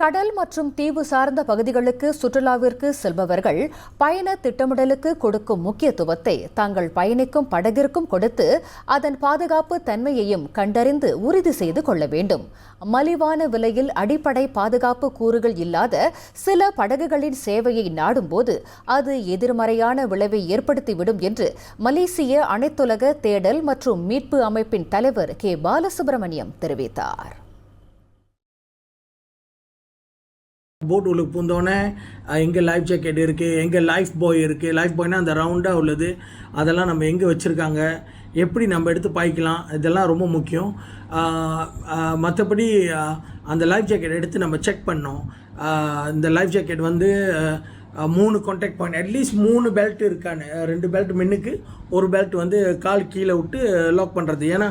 கடல் மற்றும் தீவு சார்ந்த பகுதிகளுக்கு சுற்றுலாவிற்கு செல்பவர்கள் பயண திட்டமிடலுக்கு கொடுக்கும் முக்கியத்துவத்தை தாங்கள் பயணிக்கும் படகிற்கும் கொடுத்து அதன் பாதுகாப்பு தன்மையையும் கண்டறிந்து உறுதி செய்து கொள்ள வேண்டும். மலிவான விலையில் அடிப்படை பாதுகாப்பு கூறுகள் இல்லாத சில படகுகளின் சேவையை நாடும்போது அது எதிர்மறையான விளைவை ஏற்படுத்திவிடும் என்று மலேசிய அனைத்துலக தேடல் மற்றும் மீட்பு அமைப்பின் தலைவர் கே. பாலசுப்ரமணியம் தெரிவித்தார். போட் உள்ள பூந்தோடனே எங்கே லைஃப் ஜாக்கெட் இருக்குது எங்கே லைஃப் பாய் இருக்குது லைஃப் பாய்னா அந்த ரவுண்டாக உள்ளது. அதெல்லாம் நம்ம எங்கே வச்சுருக்காங்க? எப்படி நம்ம எடுத்து பாய்க்கலாம்? இதெல்லாம் ரொம்ப முக்கியம். மற்றபடி அந்த லைஃப் ஜாக்கெட் எடுத்து நம்ம செக் பண்ணோம். இந்த லைஃப் ஜாக்கெட் வந்து மூணு கான்டாக்ட் பாயிண்ட் அட்லீஸ்ட் மூணு பெல்ட் இருக்கான்னு ரெண்டு பெல்ட் மின்னுக்கு ஒரு பெல்ட் வந்து கால் கீழே விட்டு லாக் பண்ணுறது ஏன்னா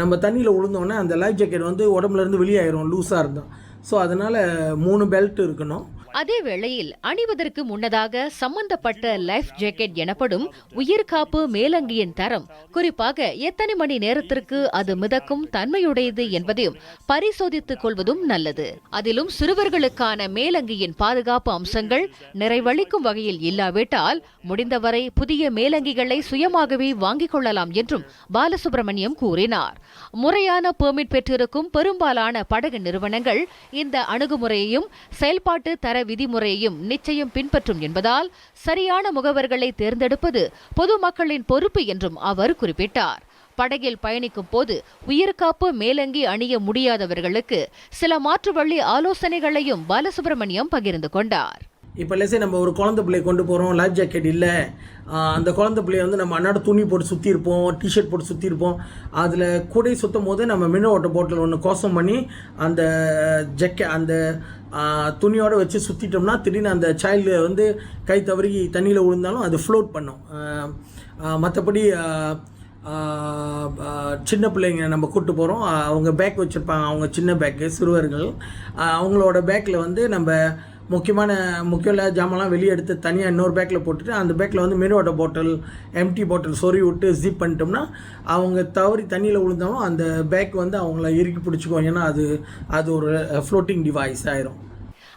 நம்ம தண்ணியில் விழுந்தோன்னே அந்த லைஃப் ஜாக்கெட் வந்து உடம்புலேருந்து வெளியாயிரும் லூஸாக இருந்தோம் ஸோ அதனால் மூணு பெல்ட் இருக்கணும். அதே வேளையில் அணிவதற்கு முன்னதாக சம்பந்தப்பட்ட லைஃப் ஜாக்கெட் எனப்படும் உயிர்காப்பு மேலங்கியின் தரம் குறிப்பாக எத்தனை மணி நேரத்திற்கு அது மிதக்கும் தன்மையுடையது என்பதையும் பரிசோதித்துக் கொள்வதும் நல்லது. அதிலும் சிறுவர்களுக்கான மேலங்கியின் பாதுகாப்பு அம்சங்கள் நிறைவளிக்கும் வகையில் இல்லாவிட்டால் முடிந்தவரை புதிய மேலங்கிகளை சுயமாகவே வாங்கிக் கொள்ளலாம் என்றும் பாலசுப்ரமணியம் கூறினார். முறையான பெர்மிட் பெற்றிருக்கும் பெரும்பாலான படகு நிறுவனங்கள் இந்த அணுகுமுறையையும் செயல்பாட்டு தர விதிமுறையையும் நிச்சயம் பின்பற்றும் என்பதால் சரியான முகவர்களை தேர்ந்தெடுப்பது பொதுமக்களின் பொறுப்பு என்றும் அவர் குறிப்பிட்டார். படகில் பயணிக்கும் போது உயிர்காப்பு மேலங்கி அணிய முடியாதவர்களுக்கு சில மாற்று வழி ஆலோசனைகளையும் பாலசுப்ரமணியம் பகிர்ந்து கொண்டார். இப்போ லெசே நம்ம ஒரு குழந்த பிள்ளைய கொண்டு போகிறோம் லைஃப் ஜாக்கெட் இல்லை. அந்த குழந்த பிள்ளைய வந்து நம்ம அன்னாட துணி போட்டு சுற்றிருப்போம் டிஷர்ட் போட்டு சுற்றிருப்போம் அதில் கூடை சுற்றும் போது நம்ம மின்ன ஓட்ட போட்டில் ஒன்று கோசம் பண்ணி அந்த ஜக்கெ அந்த துணியோடு வச்சு சுற்றிட்டோம்னா திடீர்னு அந்த சைல்டு வந்து கை தவறி தண்ணியில் விழுந்தாலும் அது ஃப்ளோட் பண்ணும். மற்றபடி சின்ன பிள்ளைங்க நம்ம கூப்பிட்டு போகிறோம் அவங்க பேக் வச்சுருப்பாங்க. அவங்க சின்ன பேக்கு சிறுவர்கள். அவங்களோட பேக்கில் வந்து நம்ம முக்கியமான முக்கிய இல்லாத ஜாமான்லாம் வெளியே எடுத்து தனியாக இன்னொரு பேக்கில் போட்டுட்டு அந்த பேக்கில் வந்து மினோட பாட்டில் எம்டி பாட்டில் சொறி விட்டு ஜிப் பண்ணிட்டோம்னா அவங்க தவறி தண்ணியில் விழுந்தாலும் அந்த பேக் வந்து அவங்கள இறுக்கி பிடிச்சிக்குவோம் ஏன்னா அது அது ஒரு ஃப்ளோட்டிங் டிவைஸ் ஆயிரும்.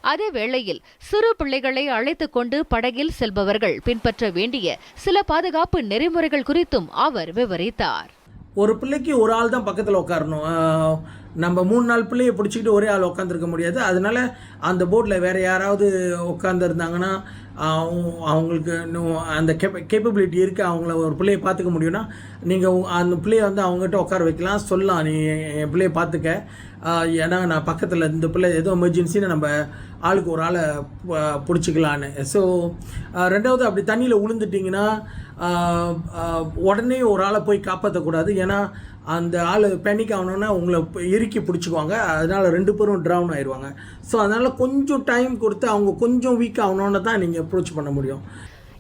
அதே வேளையில் சிறு பிள்ளைகளை அழைத்து கொண்டு படகில் செல்பவர்கள் பின்பற்ற வேண்டிய சில பாதுகாப்பு நெறிமுறைகள் குறித்தும் அவர் விவரித்தார். ஒரு பிள்ளைக்கு ஒரு ஆள் தான் பக்கத்தில் உட்காரணும் நம்ம மூணு நாள் பிள்ளையை பிடிச்சிக்கிட்டு ஒரே ஆள் உட்காந்துருக்க முடியாது. அதனால அந்த போட்டில் வேறு யாராவது உட்காந்துருந்தாங்கன்னா அவங்களுக்கு இன்னும் அந்த கேப்ப கேப்பபிலிட்டி இருக்குது அவங்கள ஒரு பிள்ளையை பார்த்துக்க முடியும்னா நீங்கள் அந்த பிள்ளையை வந்து அவங்ககிட்ட உட்கார வைக்கலாம். சொல்லலாம். நீ என் பிள்ளையை பார்த்துக்க. ஏன்னா நான் பக்கத்தில் இந்த பிள்ளை ஏதோ எமர்ஜென்சின்னு நம்ம ஆளுக்கு ஒரு ஆளை பிடிச்சிக்கலான்னு. ஸோ ரெண்டாவது அப்படி தண்ணியில் விழுந்துட்டிங்கன்னா உடனே ஒரு ஆளை போய் காப்பாற்றக்கூடாது ஏன்னா அந்த ஆள் பேனிக் ஆகணுன்னா உங்களை இறுக்கி பிடிச்சிக்குவாங்க. அதனால் ரெண்டு பேரும் ட்ரவுன் ஆயிடுவாங்க. ஸோ அதனால் கொஞ்சம் டைம் கொடுத்து அவங்க கொஞ்சம் வீக் ஆகணுன்னு தான் நீங்கள் அப்ரோச் பண்ண முடியும்.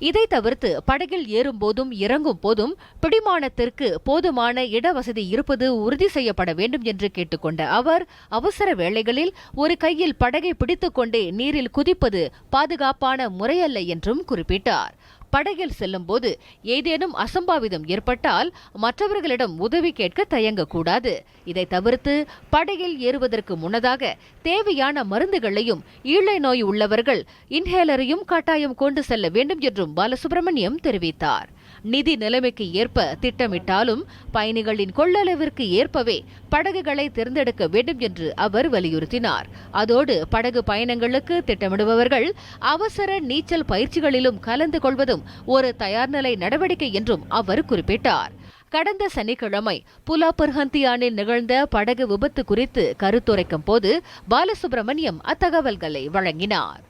இதை தவிர்த்து படகில் ஏறும் போதும் இறங்கும் போதும் பிடிமானத்திற்கு போதுமான இடவசதி இருப்பது உறுதி செய்யப்பட வேண்டும் என்று கேட்டுக்கொண்ட அவர் அவசர வேளைகளில் ஒரு கையில் படகை பிடித்துக்கொண்டே நீரில் குதிப்பது பாதுகாப்பான முறையல்ல என்றும் குறிப்பிட்டார். படகில் செல்லும்போது ஏதேனும் அசம்பாவிதம் ஏற்பட்டால் மற்றவர்களிடம் உதவி கேட்க தயங்கக்கூடாது. இதை தவிர்த்து படகில் ஏறுவதற்கு முன்னதாக தேவையான மருந்துகளையும் ஈழை நோய் உள்ளவர்கள் இன்ஹேலரையும் கட்டாயம் கொண்டு செல்ல வேண்டும் என்றும் பாலசுப்ரமணியம் தெரிவித்தார். நிதி நிலைமைக்கு ஏற்ப திட்டமிட்டாலும் பயணிகளின் கொள்ளளவிற்கு ஏற்பவே படகுகளை தேர்ந்தெடுக்க வேண்டும் என்று அவர் வலியுறுத்தினார். அதோடு படகு பயணங்களுக்கு திட்டமிடுபவர்கள் அவசர நீச்சல் பயிற்சிகளிலும் கலந்து கொள்வதும் ஒரு தயார்நிலை நடவடிக்கை என்றும் அவர் குறிப்பிட்டார். கடந்த சனிக்கிழமை புலா பர்ஹந்தியானில் நிகழ்ந்த படகு விபத்து குறித்து கருத்துரைக்கும் போது பாலசுப்ரமணியம் அத்தகவல்களை வழங்கினார்.